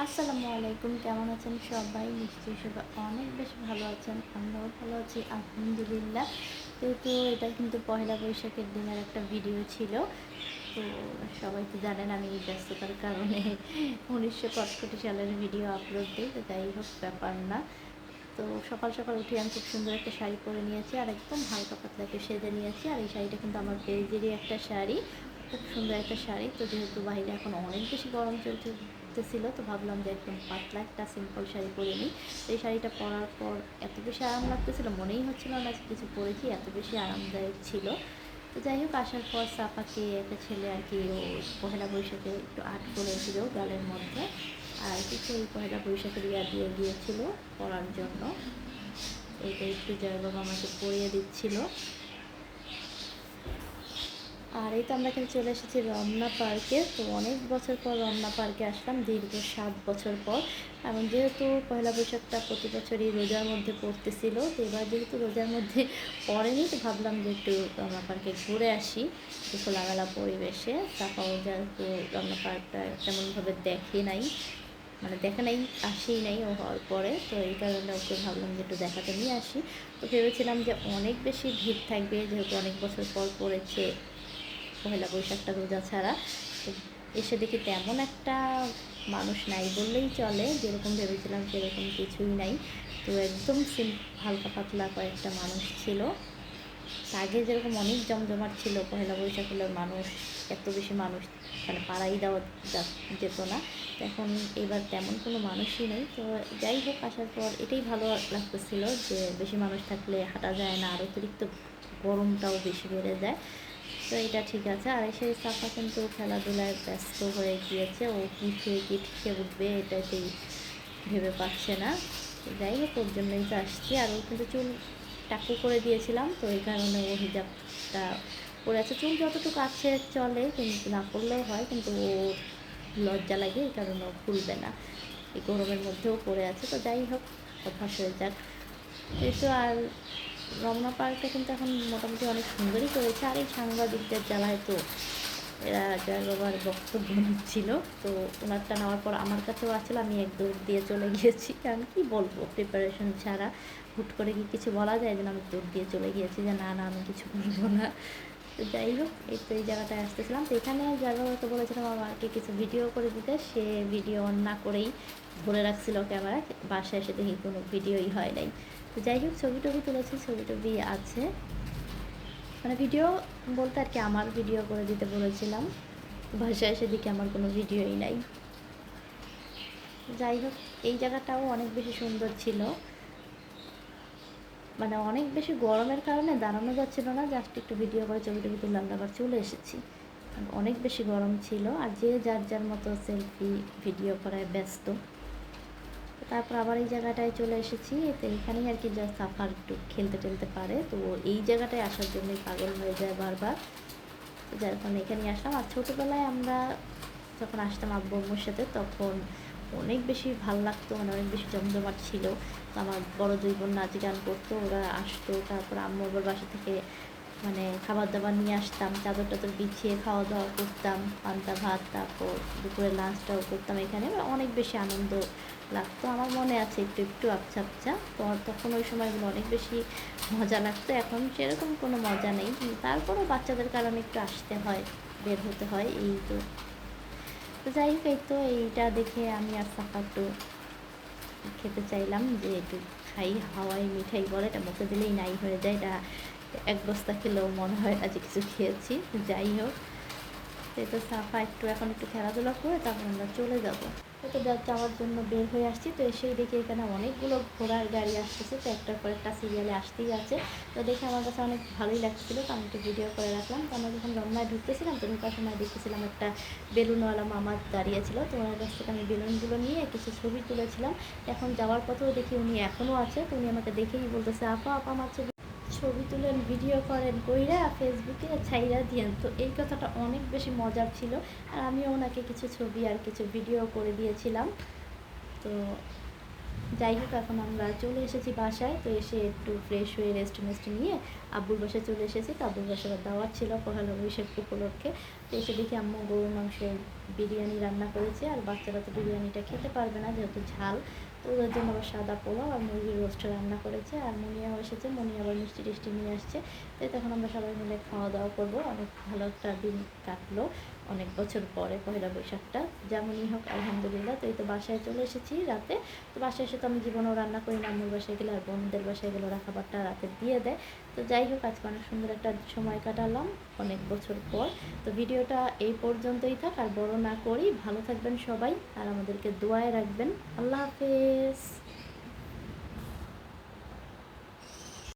আসসালামু আলাইকুম, কেমন আছেন সবাই? নিশ্চয়ই সবাই অনেক বেশি ভালো আছেন, আমরাও ভালো আছি, আলহামদুলিল্লাহ। যেহেতু এটা কিন্তু পয়লা বৈশাখের দিনের একটা ভিডিও ছিল। তো সবাই তো জানেন আমি ব্যস্ততার কারণে উনিশশো কটকটি সালের ভিডিও আপলোড দিই, তো যাই হোক, ব্যাপার না। তো সকাল সকাল উঠে আমি খুব সুন্দর একটা শাড়ি পরে নিয়েছি, আর একদম হালকা পাতলাকে সেজে নিয়েছি, আর এই শাড়িটা কিন্তু আমার পেজেরই একটা শাড়ি, খুব সুন্দর একটা শাড়ি। তো যেহেতু বাইরে এখন অনেক বেশি গরম চলছে ছিল তো ভাবলাম যে একদম পাতলা একটা সিম্পল শাড়ি পরে নিই। এই শাড়িটা পরার পর এত বেশি আরাম লাগতেছিল, মনেই হচ্ছিল না কিছু পরেছি, এত বেশি আরামদায়ক ছিল। তো যাই হোক, আসার পর সাপাকে, একটা ছেলে আর কি, ও পহেলা বৈশাখে একটু আর্ট করেছিল গালের মধ্যে। আর কিছু ওই পহেলা বৈশাখের ইয়া দিয়ে গিয়েছিল পরার জন্য। এইটা একটু জয় বাবা আমাকে পরিয়ে দিচ্ছিল। আর এই তো আমরা কিন্তু চলে এসেছি রমনা পার্কে। তো অনেক বছর পর রমনা পার্কে আসলাম, দীর্ঘ সাত বছর পর। এবং যেহেতু পয়লা বৈশাখটা প্রতি বছরই রোজার মধ্যে পড়তেছিল, তো এবার যেহেতু রোজার মধ্যে পড়েনি, তো ভাবলাম যে একটু রমনা পার্কে ঘুরে আসি একটু খোলামেলা পরিবেশে। তারপর যেহেতু রমনা পার্কটা তেমনভাবে দেখে নাই মানে দেখা নাই, আসেই নাই ও হওয়ার পরে। তো এই কারণে ওকে ভাবলাম যে একটু দেখাতে নিয়ে আসি। তো ভেবেছিলাম যে অনেক বেশি ভিড় থাকবে, যেহেতু অনেক বছর পর পড়েছে পয়লা বৈশাখটা রোজা ছাড়া। এসে দেখি তেমন একটা মানুষ নাই বললেই চলে, যেরকম ভেবেছিলাম সেরকম কিছুই নাই। তো একদম হালকা পাতলা কয়েকটা মানুষ ছিল। আগে যেরকম অনেক জমজমাট ছিল, পয়লা বৈশাখ হলে মানুষ, এত বেশি মানুষ মানে পাড়াই দেওয়া যেত না। এখন এবার তেমন কোনো মানুষই নেই। তো যাই হোক, আসার পর এটাই ভালো লাগতেছিল যে বেশি মানুষ থাকলে হাঁটা যায় না, আর অতিরিক্ত গরমটাও বেশি বেড়ে যায়। তো এটা ঠিক আছে। আর সেই সাফা কিন্তু খেলাধুলায় ব্যস্ত হয়ে গিয়েছে। ও কী খেয়ে কী খেয়ে উঠবে এটাতেই ভেবে পাচ্ছে না। যাই হোক, ওর জন্যই তো আসছি। আর ও কিন্তু চুল টাকু করে দিয়েছিলাম, তো এই কারণে ও হিজাবটা পরে আছে। চুল যতটুকু আছে চলে, কিন্তু না করলেও হয়, কিন্তু ও লজ্জা লাগে, এই কারণে ও খুলবে না। এই গরমের মধ্যেও পড়ে আছে। তো যাই হোক অভ্যাস হয়ে যাক। কিন্তু আর রমনা পার্কটা কিন্তু এখন মোটামুটি অনেক সুন্দরই করেছে। আর এই সাংবাদিকদের জ্বালায় তো এরা জয় বাবার বক্তব্য নিচ্ছিল, তো ওনারটা নেওয়ার পর আমার কাছেও আসলে আমি এক দৌড় দিয়ে চলে গিয়েছি। আমি কি বলব প্রিপারেশন ছাড়া হুট করে কি কিছু বলা যায় যে আমি দৌড় দিয়ে চলে গিয়েছি যে না না, আমি কিছু বলব না। তো যাই হোক, এই তো এই জায়গাটায় আসতেছিলাম। তো এখানে জয় বাবাকে বলেছিলাম আমাকে কিছু ভিডিও করে দিতে। সে ভিডিও অন না করেই ধরে রাখছিল ক্যামেরা। বাসায় এসে দেখি কোনো ভিডিওই হয় নাই। তো যাই হোক, ছবি টবি তুলেছি, ছবি টবি আছে। মানে ভিডিও বলতে আর কি আমার ভিডিও করে দিতে বলেছিলাম। বাসায় এসে দেখি আমার কোনো ভিডিওই নাই। যাই হোক, এই জায়গাটাও অনেক বেশি সুন্দর ছিল। মানে অনেক বেশি গরমের কারণে দাঁড়ানো যাচ্ছিল না জাস্ট একটু ভিডিও করে ছবি টবি তুললাম আবার চলে এসেছি। অনেক বেশি গরম ছিল, আর যে যার যার মতো সেলফি ভিডিও করায় ব্যস্ত। তারপর আবার এই জায়গাটায় চলে এসেছি তো এখানেই আর কি যা সাফার একটু খেলতে টেলতে পারে। তো এই জায়গাটায় আসার জন্যই পাগল হয়ে যায় বারবার। যার কারণে এখানেই আসলাম। আর ছোটোবেলায় আমরা যখন আসতাম আব্বু আম্মুর সাথে, তখন অনেক বেশি ভালো লাগতো মানে অনেক বেশি জমজমাট ছিল। তো আমার বড় দুই বোন নাচ গান করতো, ওরা আসতো, তারপর আম্মু আবার বাসা থেকে মানে খাবার দাবার নিয়ে আসতাম চাদর টাদর বিছিয়ে খাওয়া দাওয়া করতাম, পান্তা, ভাত, তারপর দুপুরে লাঞ্চটাও করতাম এখানে অনেক বেশি আনন্দ লাগতো। আমার মনে আছে একটু একটু আবছা আবছা তো তখন ওই সময়গুলো অনেক বেশি মজা লাগতো। এখন সেরকম কোনো মজা নেই। তারপরেও বাচ্চাদের কারণে একটু আসতে হয়, বের হতে হয়, এই তো। তো যাই হোক এই তো এইটা দেখে আমি আর সাফা খেতে চাইলাম যে একটু খাই হাওয়াই মিঠাই বলে, এটা মুখে দিলেই নাই হয়ে যায়। এটা এক বস্তা খেলেও মনে হয় আজ কিছু খেয়েছি। যাই হোক তো সাফা একটু এখন একটু খেলাধুলা করে তারপর আমরা চলে যাব। তো যাওয়ার জন্য বের হয়ে আসছি, তো এসেই দেখি এখানে অনেকগুলো ঘোড়ার গাড়ি আসতেছে, তো একটার পর একটা সিরিয়ালে আসতেই আছে। তো দেখে আমার কাছে অনেক ভালোই লাগছিল, তো আমি একটু ভিডিও করে রাখলাম। তো আমরা যখন রমনায় ঢুকতেছিলাম, তো ঢুকার সময় দেখতেছিলাম একটা বেলুনওয়ালা মামা দাঁড়িয়েছিল তো ওনার কাছ থেকে আমি বেলুনগুলো নিয়ে কিছু ছবি তুলেছিলাম। এখন যাওয়ার পথেও দেখি উনি এখনও আছে, তো উনি আমাকে দেখেই বলতেছে, আপা আপা, আমার ছবি তুলেন, ভিডিও করেন, কইরা ফেসবুকে ছাইরা দিয়েন। তো এই কথাটা অনেক বেশি মজার ছিল। আর আমিও ওনাকে কিছু ছবি আর কিছু ভিডিও করে দিয়েছিলাম। তো যাই হোক, এখন আমরা চলে এসেছি বাসায়। তো এসে একটু ফ্রেশ হয়ে রেস্ট মেস্ট নিয়ে আব্বুর বাসায় চলে এসেছি। তো আব্বুর বাসায় আবার দাওয়াত ছিল পহেলা বৈশাখ উপলক্ষে। তো এসে দেখি আম্মু গরুর মাংসের বিরিয়ানি রান্না করেছে আর বাচ্চারা তো বিরিয়ানিটা খেতে পারবে না যেহেতু ঝাল। তো ওদের জন্য আবার সাদা পোলাও আর মুরগির রোস্ট রান্না করেছে আর মনিয়াও এসেছে, মনি আবার মিষ্টি টিষ্টি নিয়ে আসছে। তো তখন আমরা সবাই মিলে খাওয়া দাওয়া করব। অনেক ভালো একটা দিন কাটলো। অনেক বছর পরে পয়লা বৈশাখটা। যেমনই হোক, আলহামদুলিল্লাহ, তো এই তো বাসায় চলে এসেছি রাতে। তো বাসায় এসে তো আমি জীবনেও রান্না করি না, আম্মুর বাসায় গেলে আর বোনদের বাসায় গেলে ওরা খাবারটা রাতে দিয়ে দেয়। তো যাই হোক, আজকে অনেক সুন্দর একটা সময় কাটালাম অনেক বছর পর। তো ভিডিওটা এই পর্যন্তই থাক, আর বড় না করি। ভালো থাকবেন সবাই, আর আমাদেরকে দোয়ায় রাখবেন। আল্লাহ হাফেজ।